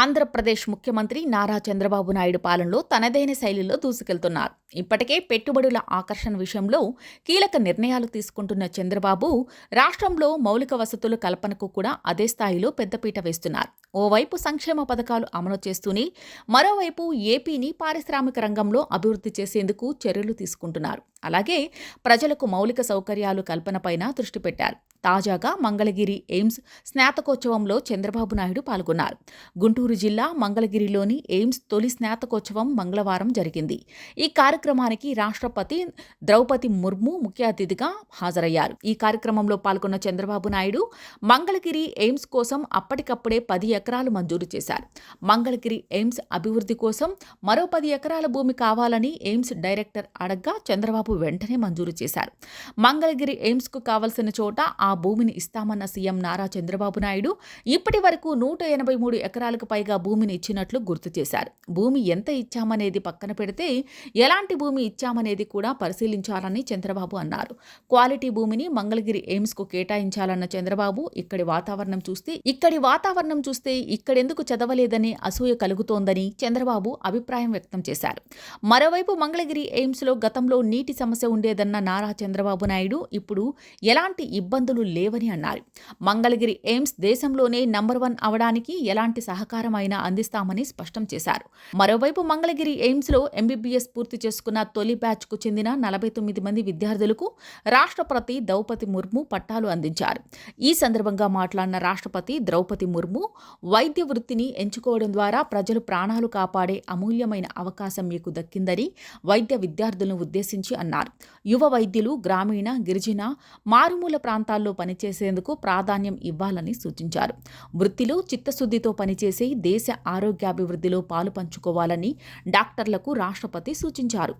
ఆంధ్రప్రదేశ్ ముఖ్యమంత్రి నారా చంద్రబాబు నాయుడు పాలనలో తనదైన శైలిలో దూసుకెళ్తున్నారు. ఇప్పటికే పెట్టుబడుల ఆకర్షణ విషయంలో కీలక నిర్ణయాలు తీసుకుంటున్న చంద్రబాబు రాష్ట్రంలో మౌలిక వసతుల కల్పనకు కూడా అదే స్థాయిలో పెద్దపీట వేస్తున్నారు. ఓవైపు సంక్షేమ పథకాలు అమలు చేస్తూనే మరోవైపు ఏపీని పారిశ్రామిక రంగంలో అభివృద్ధి చేసేందుకు చర్యలు తీసుకుంటున్నారు. అలాగే ప్రజలకు మౌలిక సౌకర్యాలు కల్పనపైన దృష్టి పెట్టారు. తాజాగా మంగళగిరి ఎయిమ్స్ స్నాతకోత్సవంలో చంద్రబాబు నాయుడు పాల్గొన్నారు. గుంటూరు జిల్లా మంగళగిరిలోని ఎయిమ్స్ తొలి స్నాతకోత్సవం మంగళవారం జరిగింది. ఈ కార్యక్రమానికి రాష్ట్రపతి ద్రౌపది ముర్ము ముఖ్య అతిథిగా హాజరయ్యారు. ఈ కార్యక్రమంలో పాల్గొన్న చంద్రబాబు నాయుడు మంగళగిరి ఎయిమ్స్ కోసం అప్పటికప్పుడే పది ఎకరాలు మంజూరు చేశారు. మంగళగిరి ఎయిమ్స్ అభివృద్ధి కోసం మరో పది ఎకరాల భూమి కావాలని ఎయిమ్స్ డైరెక్టర్ అడగ్గా చంద్రబాబు వెంటనే మంజూరు చేశారు. మంగళగిరి ఎయిమ్స్కు కావలసిన చోట ఆ భూమిని ఇస్తామన్న సీఎం నారా చంద్రబాబు నాయుడు ఇప్పటి వరకు నూట ఎనభై మూడు ఎకరాలకు పైగా భూమిని ఇచ్చినట్లు గుర్తు చేశారు. భూమి ఎంత ఇచ్చామనేది పక్కన పెడితే ఎలాంటి భూమి ఇచ్చామనేది కూడా పరిశీలించాలని చంద్రబాబు అన్నారు. క్వాలిటీ భూమిని మంగళగిరి ఎయిమ్స్కు కేటాయించాలన్న చంద్రబాబు ఇక్కడి వాతావరణం చూస్తే ఇక్కడి వాతావరణం చూస్తే ఇక్కడెందుకు చదవలేదని అసూయ కలుగుతోందని చంద్రబాబు అభిప్రాయం వ్యక్తం చేశారు. మరోవైపు మంగళగిరి ఎయిమ్స్లో గతంలో నీటి సమస్య ఉండేదన్న నారా చంద్రబాబు నాయుడు ఇప్పుడు ఎలాంటి ఇబ్బందులు లేవని అన్నారు. మంగళగిరి ఎయిమ్స్ దేశంలోనే నంబర్ వన్ అవడానికి ఎలాంటి సహకారం అయినా అందిస్తామని స్పష్టం చేశారు. మరోవైపు మంగళగిరి ఎయిమ్స్లో ఎంబీబీఎస్ పూర్తి చేసుకున్న తొలి బ్యాచ్కు చెందిన నలభై తొమ్మిది మంది విద్యార్థులకు రాష్ట్రపతి ద్రౌపది ముర్ము పట్టాలు అందించారు. ఈ సందర్భంగా మాట్లాడిన రాష్ట్రపతి ద్రౌపది ముర్ము వైద్య వృత్తిని ఎంచుకోవడం ద్వారా ప్రజలు ప్రాణాలు కాపాడే అమూల్యమైన అవకాశం మీకు దక్కిందని వైద్య విద్యార్థులను ఉద్దేశించి అన్నారు. యువ వైద్యులు గ్రామీణ గిరిజన మారుమూల ప్రాంతాల్లో పనిచేసేందుకు ప్రాధాన్యం ఇవ్వాలని సూచించారు. వృత్తిలో చిత్తశుద్ధితో పనిచేసి దేశ ఆరోగ్యాభివృద్ధిలో పాలు పంచుకోవాలని డాక్టర్లకు రాష్ట్రపతి సూచించారు.